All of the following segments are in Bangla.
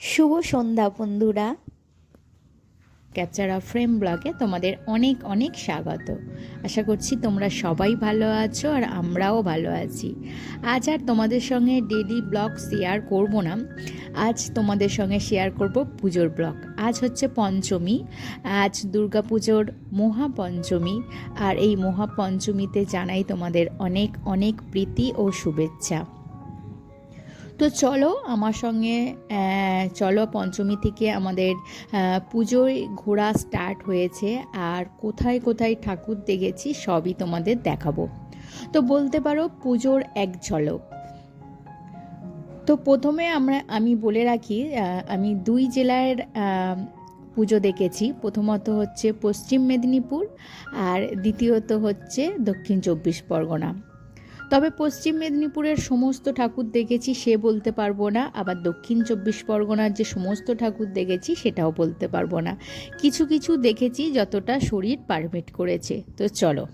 শুভ সন্ধ্যা, বন্ধুরা। ক্যাপচার ফ্রেম ব্লগে তোমাদের অনেক অনেক স্বাগত। আশা করছি তোমরা সবাই ভালো আছো আর আমরাও ভালো আছি। আজ আর তোমাদের সঙ্গে ডেলি ব্লগ শেয়ার করব না। আজ তোমাদের সঙ্গে শেয়ার করব পুজোর ব্লগ আজ হচ্ছে পঞ্চমী। আজ দুর্গা পুজোর মহাপঞ্চমী। আর এই মহাপঞ্চমীতে জানাই তোমাদের অনেক অনেক প্রীতি ও শুভেচ্ছা। তো চলো আমার সঙ্গে চলো পঞ্চমী থেকে আমাদের পুজোয় ঘোরা স্টার্ট হয়েছে আর কোথায় কোথায় ঠাকুর দেখেছি সবই তোমাদের দেখাবো। তো বলতে পারো পুজোর এক ঝলক। তো প্রথমে আমরা, আমি বলে রাখি আমি দুই জেলার পুজো দেখেছি। প্রথমত হচ্ছে পশ্চিম মেদিনীপুর আর দ্বিতীয়ত হচ্ছে দক্ষিণ চব্বিশ পরগনা। তবে পশ্চিম মেদিনীপুরের সমস্ত ঠাকুর দেখেছি, সে বলতে পারব না। আবার দক্ষিণ চব্বিশ পরগনার যে সমস্ত ঠাকুর দেখেছি, সেটাও বলতে পারব না। কিছু কিছু দেখেছি যতটা শরীর পারমিট করেছে। তো চলো,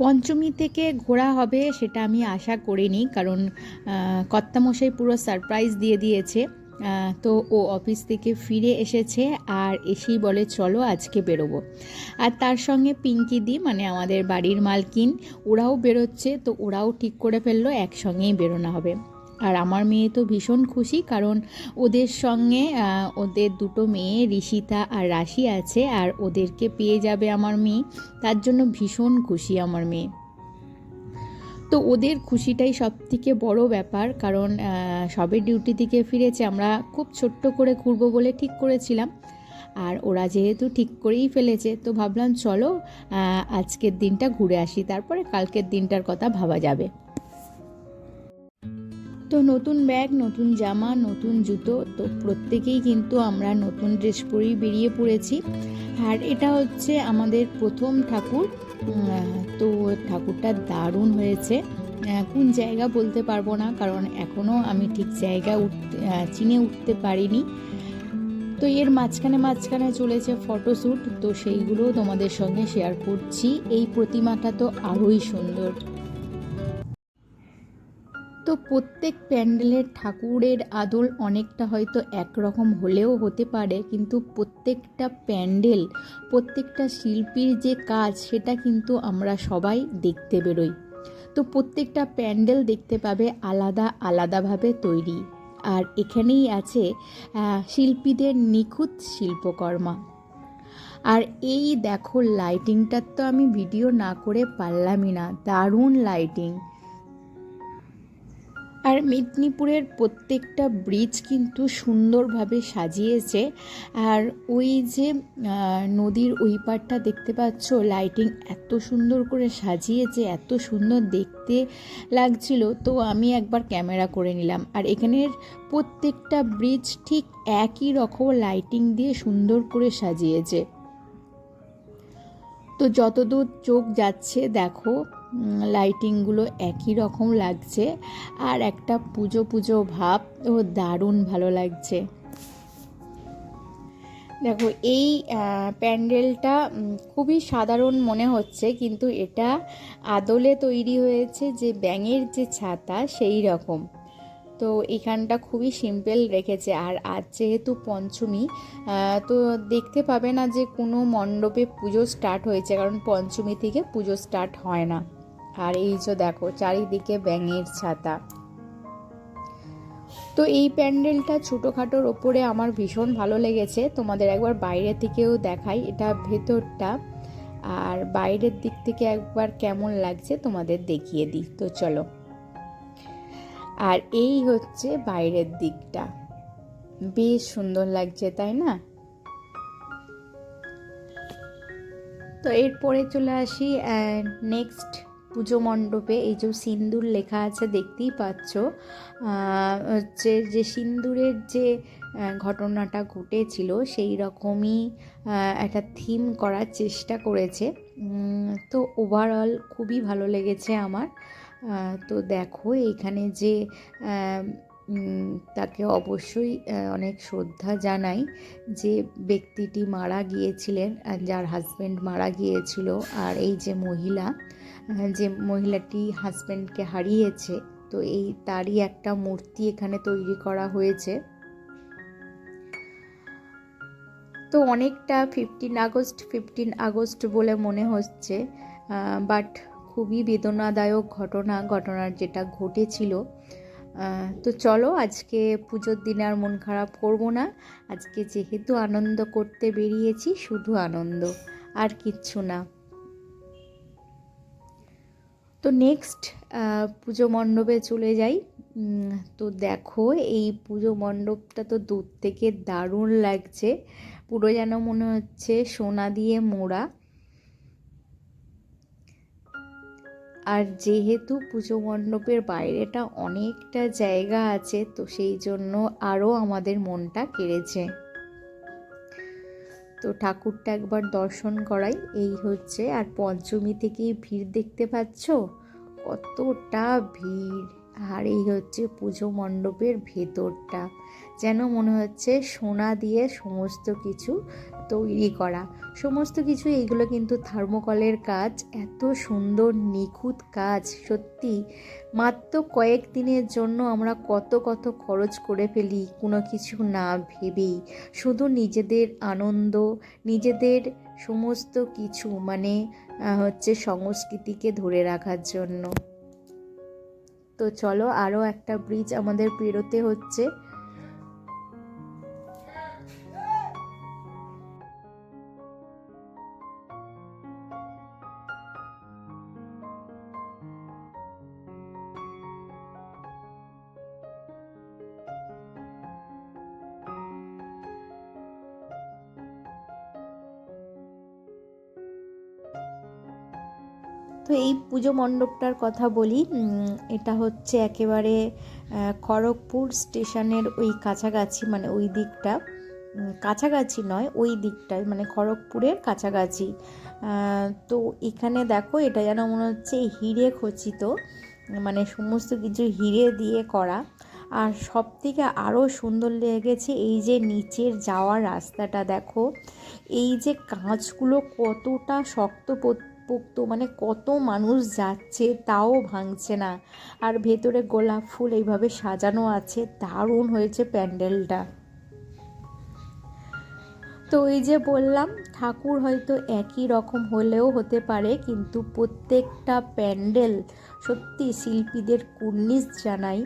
পঞ্চমী থেকে ঘোরা হবে সেটা আমি আশা করিনি, কারণ কর্তামশাই পুরো সারপ্রাইজ দিয়ে দিয়েছে। তো ও অফিস থেকে ফিরে এসেছে আর এসেই বলে, চলো আজকে বেরোবো। আর তার সঙ্গে পিঙ্কি দি মানে আমাদের বাড়ির মালকিন, ওরাও বেরোচ্ছে। তো ওরাও ঠিক করে ফেলল, একসঙ্গেই বেরোনো হবে। আর আমার মেয়ে তো ভীষণ খুশি, কারণ ওদের সঙ্গে ওদের দুটো মেয়ে, ঋষিতা আর রাশি আছে, আর ওদেরকে পেয়ে যাবে আমার মেয়ে। তার জন্য ভীষণ খুশি আমার মেয়ে। তো ওদের খুশিটাই সব থেকে বড় ব্যাপার, কারণ সবে ডিউটি থেকে ফিরেছে, আমরা খুব ছোট্ট করে ঘুরবো বলে ঠিক করেছিলাম। আর ওরা যেহেতু ঠিক করেই ফেলেছে, তো ভাবলাম চলো আজকের দিনটা ঘুরে আসি, তারপরে কালকের দিনটার কথা ভাবা যাবে। তো নতুন ব্যাগ, নতুন জামা, নতুন জুতো, তো প্রত্যেকেই কিন্তু আমরা নতুন ড্রেস পরেই বেরিয়ে পড়েছি। আর এটা হচ্ছে আমাদের প্রথম ঠাকুর। তো ঠাকুরটা দারুণ হয়েছে। কোন জায়গা বলতে পারব না, কারণ এখনও আমি ঠিক জায়গা উঠতে চিনে উঠতে পারিনি। তো এর মাঝখানে মাঝখানে চলেছে ফটোশ্যুট তো সেইগুলো তোমাদের সঙ্গে শেয়ার করছি। এই প্রতিমাটা তো আরোই সুন্দর। তো প্রত্যেক প্যান্ডেলের ঠাকুরের আদল অনেকটা হয়তো একরকম হলেও হতে পারে, কিন্তু প্রত্যেকটা প্যান্ডেল, প্রত্যেকটা শিল্পীর যে কাজ, সেটা কিন্তু আমরা সবাই দেখতে বেরোই। তো প্রত্যেকটা প্যান্ডেল দেখতে পাবে আলাদা আলাদাভাবে তৈরি। আর এখানেই আছে শিল্পীদের নিখুঁত শিল্পকর্মা। আর এই দেখো লাইটিংটার তো আমি ভিডিও না করে পারলামই না, দারুণ লাইটিং আর মেদিনীপুরের প্রত্যেকটা ব্রিজ কিন্তু সুন্দরভাবে সাজিয়েছে। আর ওই যে নদীর ওই পারটা দেখতে পাচ্ছ লাইটিং এত সুন্দর করে সাজিয়েছে, এত সুন্দর দেখতে লাগছিল। তো আমি একবার ক্যামেরা করে নিলাম। আর এখানের প্রত্যেকটা ব্রিজ ঠিক একই রকম লাইটিং দিয়ে সুন্দর করে সাজিয়েছে। তো যতদূর চোখ যাচ্ছে, দেখো লাইটিংগুলো একই রকম লাগছে আর একটা পুজো পুজো ভাব, ও দারুণ ভালো লাগছে। দেখো, এই প্যান্ডেলটা খুবই সাধারণ মনে হচ্ছে, কিন্তু এটা আদলে তৈরি হয়েছে যে ব্যাঙের যে ছাতা সেই রকম। তো এখানটা খুবই সিম্পল রেখেছে, আর আজ যেহেতু পঞ্চমী তো দেখতে পাবে না যে কোনো মণ্ডপে পুজো স্টার্ট হয়েছে, কারণ পঞ্চমী থেকে পুজো স্টার্ট হয় না। আর এই যে দেখো, চারিদিকে ব্যাঙের ছাতা। তো এই প্যান্ডেলটা ছোটোখাটোর ওপরে আমার ভীষণ ভালো লেগেছে। তোমাদের একবার বাইরে থেকেও দেখাই, এটা ভেতরটা। আর বাইরের দিক থেকে একবার কেমন লাগছে তোমাদের দেখিয়ে দিই। তো চলো। আর এই হচ্ছে বাইরের দিকটা। বেশ সুন্দর লাগছে, তাই না? তো এরপরে চলে আসি নেক্সট পুজো মণ্ডপে এই যে সিন্দুর লেখা আছে, দেখতেই পাচ্ছ। হচ্ছে যে সিন্দুরের যে ঘটনাটা ঘটেছিল সেই রকমই একটা থিম করার চেষ্টা করেছে। তো ওভারঅল খুবই ভালো লেগেছে আমার। তো দেখো, এখানে যে তাকে অবশ্যই অনেক শ্রদ্ধা জানাই যে ব্যক্তিটি মারা গিয়েছিলেন, যার হাজব্যান্ড মারা গিয়েছিল, আর এই যে মহিলা যে মহিলাটি হাজব্যান্ডকে হারিয়েছে, তো এই তারই একটা মূর্তি এখানে তৈরি করা হয়েছে। তো অনেকটা ফিফটিন আগস্ট ফিফটিন আগস্ট বলে মনে হচ্ছে বাট খুবই বেদনাদায়ক ঘটনা, ঘটনার যেটা ঘটেছিল। তো চলো আজকে পুজোর দিনে আর মন খারাপ করব না। আজকে যেহেতু আনন্দ করতে বেরিয়েছি, শুধু আনন্দ, আর কিচ্ছু না। তো নেক্সট পুজো মণ্ডপে চলে যাই। তো দেখো, এই পুজো মণ্ডপটা তো দূর থেকে দারুণ লাগছে। পুরো যেন মনে হচ্ছে সোনা দিয়ে মোড়া। আর যেহেতু পুজো মণ্ডপের বাইরেটা অনেকটা জায়গা আছে, তো সেই জন্য আরও আমাদের মনটা কেড়েছে। তো ঠাকুরটা একবার দর্শন করাই। এই হচ্ছে, আর পঞ্চমী থেকেই ভিড় দেখতে পাচ্ছ? কতটা ভিড়! আর এই হচ্ছে পুজো মণ্ডপের ভেতরটা। যেন মনে হচ্ছে সোনা দিয়ে সমস্ত কিছু তৈরি করা। সমস্ত কিছু, এইগুলো কিন্তু থার্মোকলের কাজ, এত সুন্দর নিখুঁত কাজ, সত্যি। মাত্র কয়েক দিনের জন্য আমরা কত কত খরচ করে ফেলি, কোনো কিছু না ভেবেই। শুধু নিজেদের আনন্দ, নিজেদের সমস্ত কিছু মানে হচ্ছে সংস্কৃতিকে ধরে রাখার জন্য। তো চলো আরও একটা ব্রিজ আমাদের পেরোতে হচ্ছে। তো এই পুজো মণ্ডপটার কথা বলি এটা হচ্ছে একেবারে খড়গপুর স্টেশনের ওই কাছাকাছি মানে ওই দিকটা কাছাকাছি নয়, ওই দিকটায় মানে খড়গপুরের কাছাকাছি। তো এখানে দেখো, এটা যেন মনে হচ্ছে হিরে খচিত মানে সমস্ত কিছু হিরে দিয়ে করা। আর সব থেকে আরও সুন্দর লেগেছে এই যে নিচের যাওয়ার রাস্তাটা, দেখো। এই যে কাঁচগুলো কতটা শক্ত পোক্ত মানে কত মানুষ যাচ্ছে তাও ভাঙছে না। আর ভেতরে গোলাপ ফুল এইভাবে সাজানো আছে, দারুণ হয়েছে প্যান্ডেলটা। তো এই যে বললাম, ঠাকুর হয়তো একই রকম হলেও হতে পারে, কিন্তু প্রত্যেকটা প্যান্ডেল সত্যি শিল্পীদের কুর্নিশ জানাই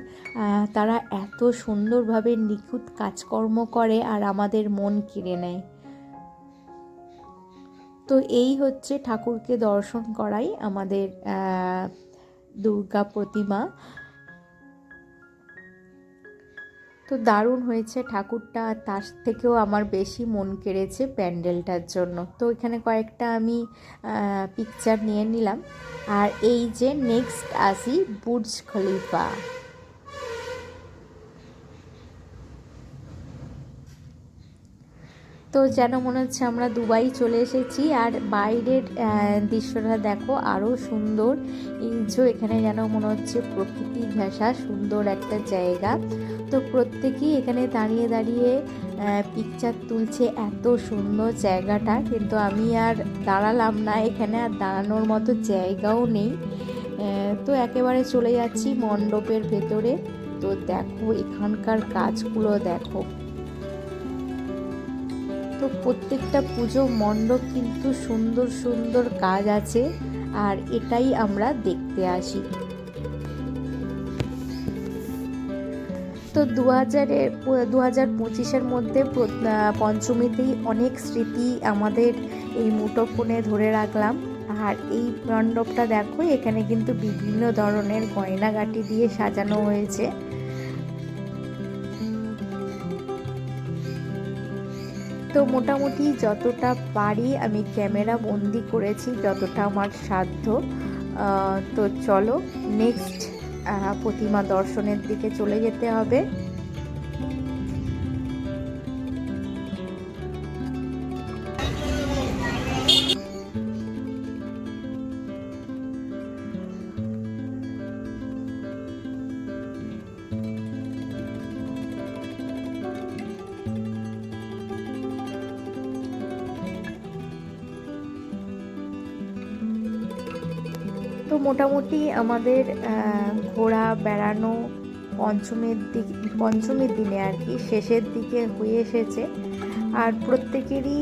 তারা এত সুন্দরভাবে নিখুঁত কাজকর্ম করে আর আমাদের মন কিনে নেয়। তো এই হচ্ছে ঠাকুরকে দর্শন করাই আমাদের দুর্গা প্রতিমা। তো দারুণ হয়েছে ঠাকুরটা তার থেকেও আমার বেশি মন কেড়েছে প্যান্ডেলটার জন্য। তো এখানে কয়েকটা আমি পিকচার নিয়ে নিলাম। আর এই যে নেক্সট আসি বুর্জ খলিফা। তো যেন মনে হচ্ছে আমরা দুবাই চলে এসেছি আর বাইরের দৃশ্যটা দেখো আরও সুন্দর। এই এখানে যেন মনে হচ্ছে প্রকৃতি ঘেঁষা, সুন্দর একটা জায়গা। তো প্রত্যেকেই এখানে দাঁড়িয়ে দাঁড়িয়ে পিকচার তুলছে এত সুন্দর জায়গাটা। কিন্তু আমি আর দাঁড়ালাম না এখানে, আর দাঁড়ানোর মতো জায়গাও নেই। তো একেবারে চলে যাচ্ছি মণ্ডপের ভেতরে। তো দেখো এখানকার কাজগুলো দেখো। তো প্রত্যেকটা পুজো মণ্ডপ কিন্তু সুন্দর সুন্দর কাজ আছে, আর এটাই আমরা দেখতে আসি। তো দু হাজারের দু হাজার পঁচিশের মধ্যে পঞ্চমীতেই অনেক স্মৃতি আমাদের এই মুঠোফোনে ধরে রাখলাম। আর এই মণ্ডপটা দেখো, এখানে কিন্তু বিভিন্ন ধরনের গয়নাগাটি দিয়ে সাজানো হয়েছে। তো মোটামুটি যতটা পারি আমি ক্যামেরা বন্দি করেছি, যতটা আমার সাধ্য। তো চলো নেক্সট প্রতিমা দর্শনের দিকে চলে যেতে হবে। মোটামুটি আমাদের ঘোরা বেড়ানো পঞ্চমের দিক, পঞ্চমীর দিনে আর কি শেষের দিকে হয়ে এসেছে। আর প্রত্যেকেরই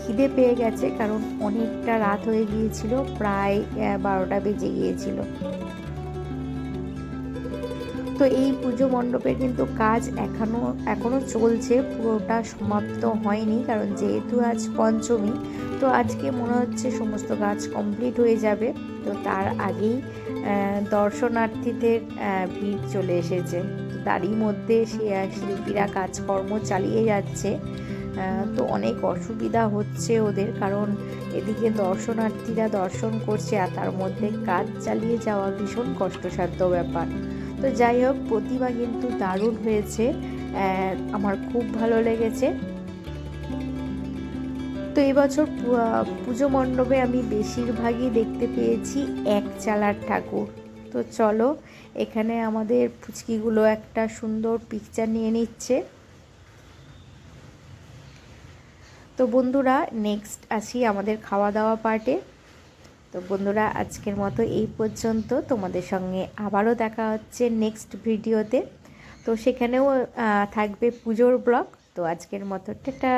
খিদে পেয়ে গেছে কারণ অনেকটা রাত হয়ে গিয়েছিল, প্রায় বারোটা বেজে গিয়েছিল। তো এই পুজো মণ্ডপের কিন্তু কাজ এখনও এখনও চলছে। পুরোটা সমাপ্ত হয়নি, কারণ যেহেতু আজ পঞ্চমী, তো আজকে মনে হচ্ছে সমস্ত কাজ কমপ্লিট হয়ে যাবে। তো তার আগেই দর্শনার্থীদের ভিড় চলে এসেছে। তারই মধ্যে সে, শিল্পীরা কাজকর্ম চালিয়ে যাচ্ছে। তো অনেক অসুবিধা হচ্ছে ওদের, কারণ এদিকে দর্শনার্থীরা দর্শন করছে আর তার মধ্যে কাজ চালিয়ে যাওয়া ভীষণ কষ্টসাধ্য ব্যাপার। তো যাই হোক, প্রতিমা কিন্তু দারুণ হয়েছে। আমার খুব ভালো লেগেছে। তো এবছর পুজো মণ্ডপে আমি বেশিরভাগই দেখতে পেয়েছি এক চালার ঠাকুর। তো চলো, এখানে আমাদের ফুচকিগুলো একটা সুন্দর পিকচার নিয়ে নিচ্ছে। তো বন্ধুরা নেক্সট আসি আমাদের খাওয়া দাওয়া পার্টে তো বন্ধুরা, আজকের মতো এই পর্যন্ত। তোমাদের সঙ্গে আবারও দেখা হচ্ছে নেক্সট ভিডিওতে। তো সেখানেও থাকবে পুজোর ব্লগ। তো আজকের মতো, টাটা!